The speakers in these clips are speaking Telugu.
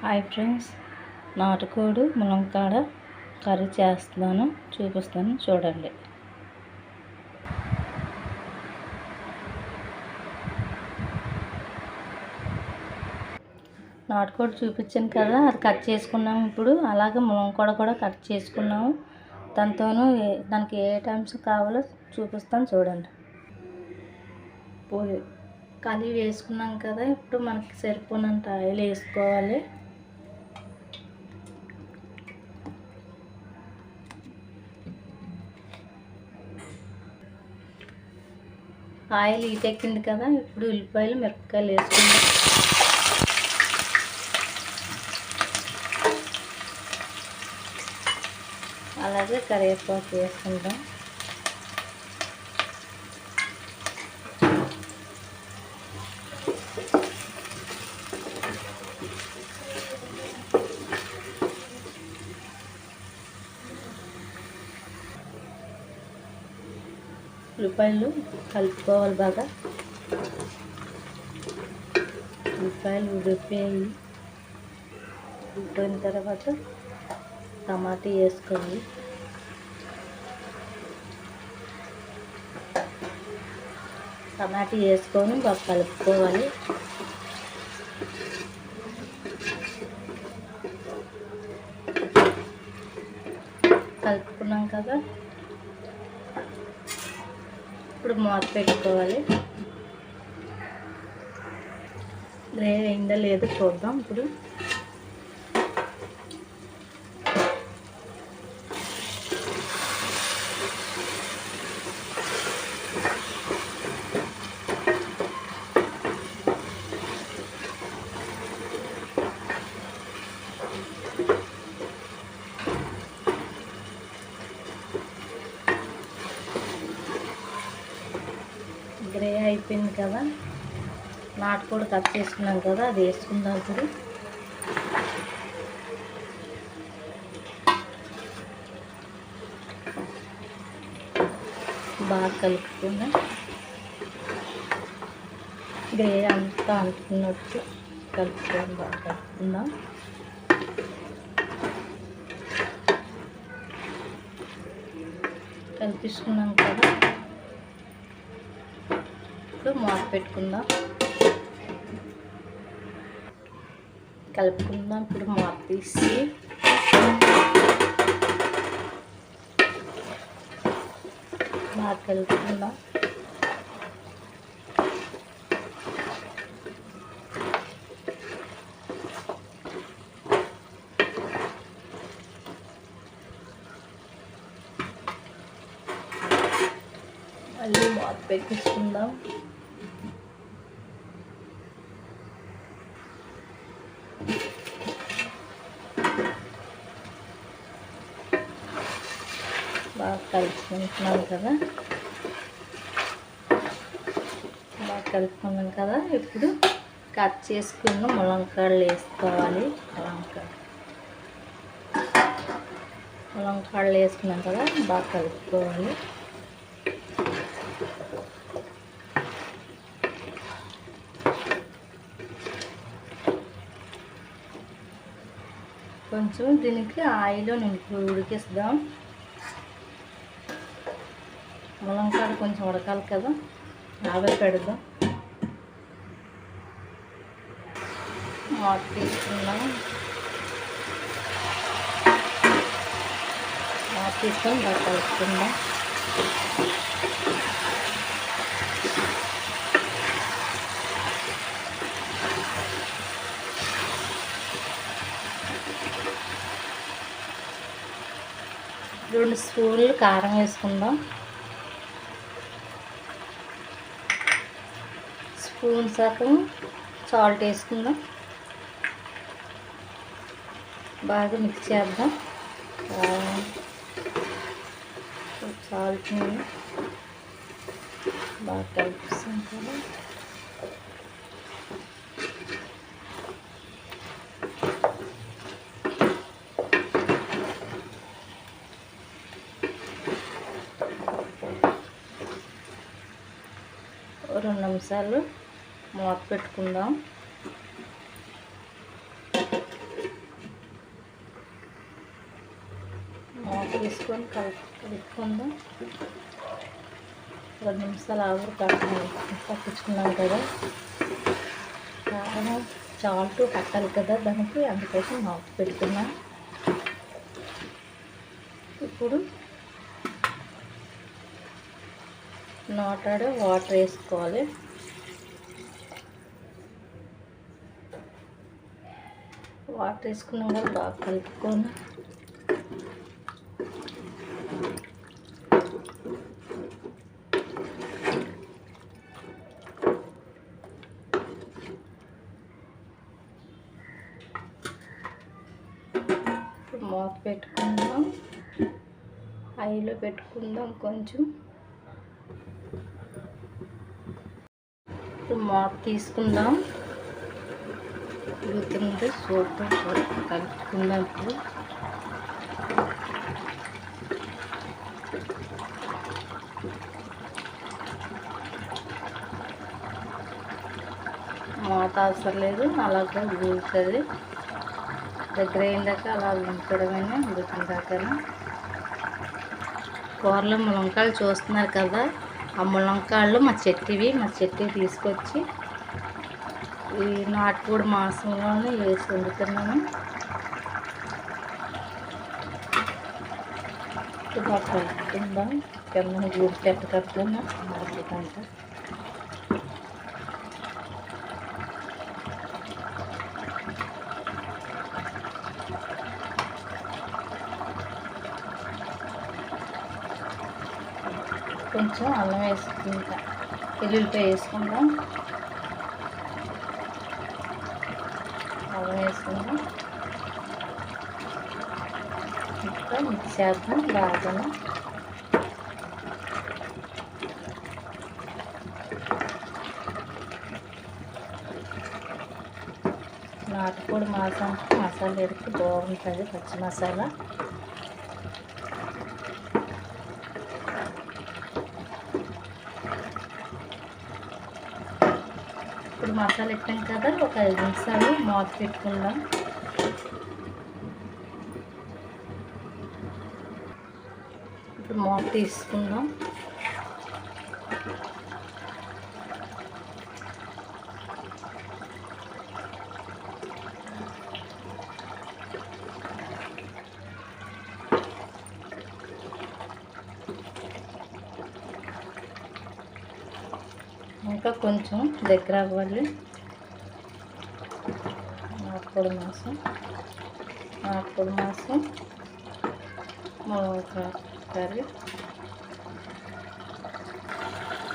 హాయ్ ఫ్రెండ్స్ నాటుకోడు ములంకాడ కర్రీ చేస్తున్నాను చూపిస్తాను చూడండి. నాటుకోడి చూపించాను కదా అది కట్ చేసుకున్నాము ఇప్పుడు. అలాగే ములంకాడ కూడా కట్ చేసుకున్నాము. దాంతోనూ దానికి ఏ టైమ్స్ కావాలో చూపిస్తాను చూడండి. పోయి కలి వేసుకున్నాం కదా ఇప్పుడు మనకి సరిపోనంత ఆయిల్ వేసుకోవాలి. ఆయిల్ ఈటెక్కింది కదా. ఇప్పుడు ఉల్లిపాయలు మిరపకాయలు వేసుకుందాం. అలాగే కరివేపాకు వేసుకుంటాం ఉల్లిపాయలు కలుపుకోవాలి బాగా. ఉల్లిపాయలు ఉడిపోయి ఉడిపోయిన తర్వాత టమాటా వేసుకోవాలి. టమాటా వేసుకొని బాగా కలుపుకోవాలి. కలుపుకున్నాం కదా. ఇప్పుడు మూత పెట్టుకోవాలి. గ్రేవీ అయిందా లేదో చూద్దాం ఇప్పుడు. అయిపోయింది కదా. నాటుకోడి కట్ చేసుకున్నాం కదా అది వేసుకుందాం ఇప్పుడు బాగా కలుపుకుందాం. గ్రే అంతా అంటున్నట్టు కలుపుకొని బాగా కలుపుకుందాం. కల్పిస్తున్నాం కదా. ఇప్పుడు మూత పెట్టుకుందాం. కలుపుకుందాం. ఇప్పుడు మూత తీసి. బాగా కలుపుకుందాం. మళ్ళీ మార్పు పెట్టించుకుందాం కలుపుకుంటున్నాను కదా. బాగా కలుపుకున్నాం కదా. ఇప్పుడు కట్ చేసుకున్న ములంకాడలు వేసుకోవాలి. ములంకాడ ములంకాడలు వేసుకున్నాం కదా బాగా కలుపుకోవాలి. కొంచెం దీనికి ఆయిల్ నింపు ఉడికిస్తాం. ములంకాడ కొంచెం ఉడకాలి కదా. ఆవిరి పెడదాం. ఆఫ్ తీసుకుందాం. ఆఫ్ తీసుకొని బాగా కలుపుకుందాం. రెండు స్పూన్లు కారం వేసుకుందాం. స్పూన్ సగం సాల్ట్ వేసుకుందాం. బాగా మిక్స్ చేద్దాం. సాల్ట్ బాగా కలిపిస్తాం కదా. రెండు నిమిషాలు మూత పెట్టుకుందాం. మూత తీసుకొని కలుపుకుందాం. రెండు నిమిషాలు ఆవిరి పక్కన కదా. కారణం చాల్ట్ పట్టాలి కదా దానికి అందుకోసం మూత పెడుతున్నా ఇప్పుడు నాటాడే వాటర్ వేసుకోవాలి. వాటర్ వేసుకున్నాం బాగా కలుపుకొని. ఇప్పుడు మూత పెట్టుకుందాం. ఐలో పెట్టుకుందాం కొంచెం. ఇప్పుడు మూత తీసుకుందాం. ఉడుకుతుంది సూపర్ సూపర్ మూత అవసరం లేదు అలాగే ఉడుకుతుంది దగ్గర అయిందాక అలా ఉంచడమే ఉడికిందాక కూరలో ములంకాయలు చూస్తున్నారు కదా ఆ ములంకాయలు మా చెట్టువి మా చెట్టు తీసుకొచ్చి ఈ నాటుకోడి మాంసంలోనే వేసి వండుతున్నాను బాగా కలుపుకుందాం. కింద గుడి పెట్ట కట్టుకున్నా మరొకంట కొంచెం అల్లం వేసుకుంటా. ఎల్లుల్లిపాయ వేసుకుందాం. అల్లం వేసుకుందాం ఇంకా మిక్స్ చేద్దాం బాగా నాటుకోడి మాసానికి మసాలా ఎడితే బాగుంటుంది పచ్చి మసాలా మసాలా పెట్టాం కదా ఒక ఐదు నిమిషాలు మాత పెట్టుకుందాం. ఇప్పుడు మాత తీసుకుందాం. ఇంకా కొంచెం దగ్గర అవ్వాలి. ఆకుపొడి మాసం. ఆకుపొడి మాసం. మునక్కాయ కర్రీ.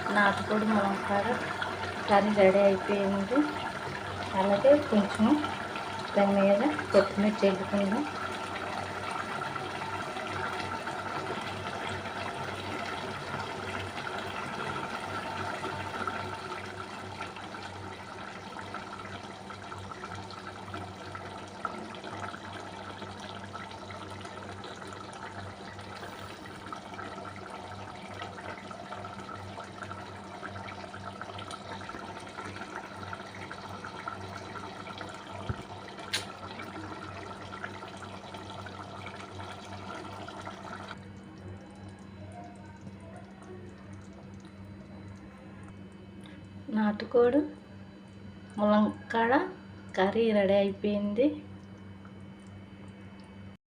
నాటుకోడి మునక్కాయ కర్రీ రెడీ అయిపోయింది. అలాగే కొంచెం దాని మీద కొత్తిమీర చెల్లుకుందాం. నాటుకోడు ములంకాడ కర్రీ రెడీ అయిపోయింది.